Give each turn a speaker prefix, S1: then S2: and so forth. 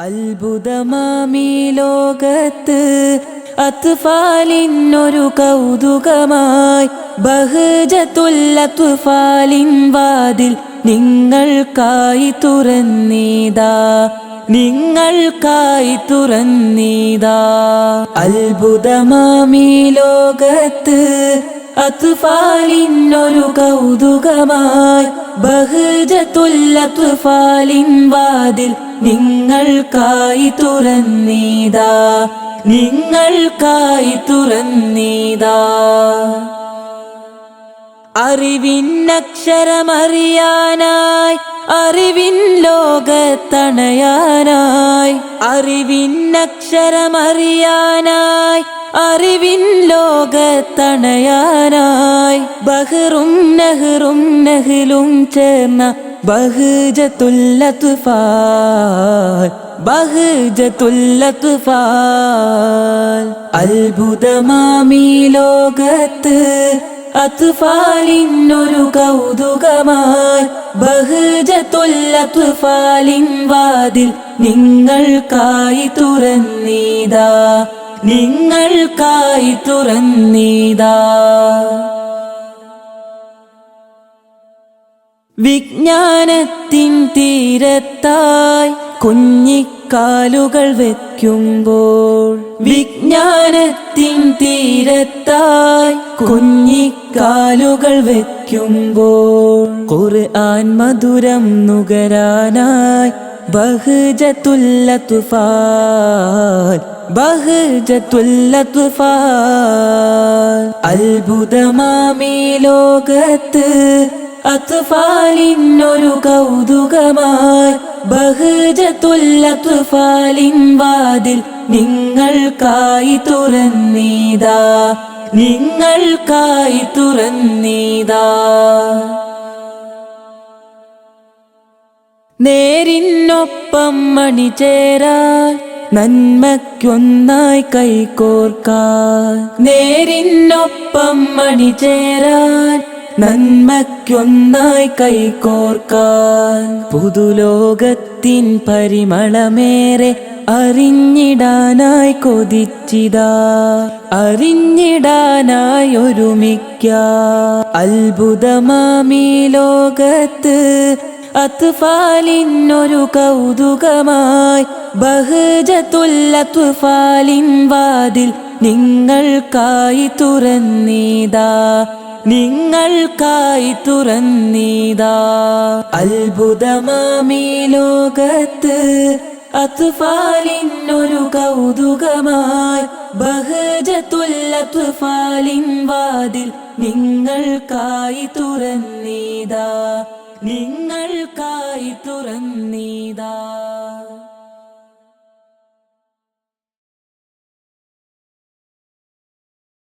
S1: അത്ഭുതമാമീ ലോകത്ത് അത്ഫാലിനൊരു കൗതുകമായി. ബഹജത്തുല്ലത്ഫാലിൻ വാതിൽ നിങ്ങൾക്കായി തുറന്നീതാ. നിങ്ങൾക്കായി തുറന്നീതാ. അത്ഭുതമാമീ ലോകത്ത് അത്ഫാലിനൊരു കൗതുകമായി. ബഹജത്തുല്ലത്ഫാലിൻ വാതിൽ നിങ്ങൾക്കായി തുറന്നീതാ നിങ്ങൾക്കായി തുറന്നീതാ. അറിവിൻ അക്ഷരമറിയാനായി അറിവിൻ ലോകത്തണയാനായി അറിവിൻ അക്ഷരമറിയാനായി അറിവിൻ ലോകത്തണയാനായി. ബഹറും നെഹ്റും നെഹ്ലും ചേർന്ന അത്ഭുതമാമീ ലോകത്ത് അത്ഫാലിന്നൊരു കൗതുകമായി. ബഹുജത്തുല്ലത്ഫാലിൻ വാതിൽ നിങ്ങൾക്കായി തുറന്നീതാ നിങ്ങൾക്കായി തുറന്നീതാ. വിജ്ഞാനത്തിൻ തീരത്തായി കുഞ്ഞിക്കാലുകൾ വെക്കുമ്പോൾ വിജ്ഞാനത്തിൻ തീരത്തായി കുഞ്ഞിക്കാലുകൾ വെക്കുമ്പോൾ ഖുർആൻ മധുരം നുകരാനായി ബഹുജതുല്ല ബഹജത്തുല്ലത്തുഫാൽ അത്ഭുതമാമീ ലോകത്ത് അത്ഫാലിനൊരു കൗതുകമായി. ബഹജത്തുല്ലത്തുഫാലിൻ വാതിൽ നിങ്ങൾക്കായി തുറന്നീതാ. നിങ്ങൾക്കായി തുറന്നീതാ. നേരിനൊപ്പം മണിചേരാൻ നന്മയ്ക്കൊന്നായി കൈകോർക്കാൻ. നേരിനൊപ്പം മണിചേരാൻ നന്മയ്ക്കൊന്നായി കൈകോർക്കാൻ പുതുലോകത്തിൻ പരിമളമേറെ അറിഞ്ഞിടാനായി കൊതിച്ചിതാ. അറിഞ്ഞിടാനായി ഒരുമിക്ക. അത്ഭുതമാമീ ലോകത്ത് അത്ഫാലിനൊരു കൗതുകമായി. ബഹജത്തുല്ലത്തുഫാലിൻ വാതിൽ നിങ്ങൾക്കായി തുറന്നീതാ. നിങ്ങൾക്കായി തുറന്നീതാ. അത്ഭുതമാമീ ലോകത്ത് അത്ഫാലിനൊരു കൗതുകമായി. ബഹജത്തുല്ലത്ഫാലിൻ വാതിൽ നിങ്ങൾക്കായി തുറന്നീതാ. നിങ്ങൾക്കായി തുറന്നീതാ.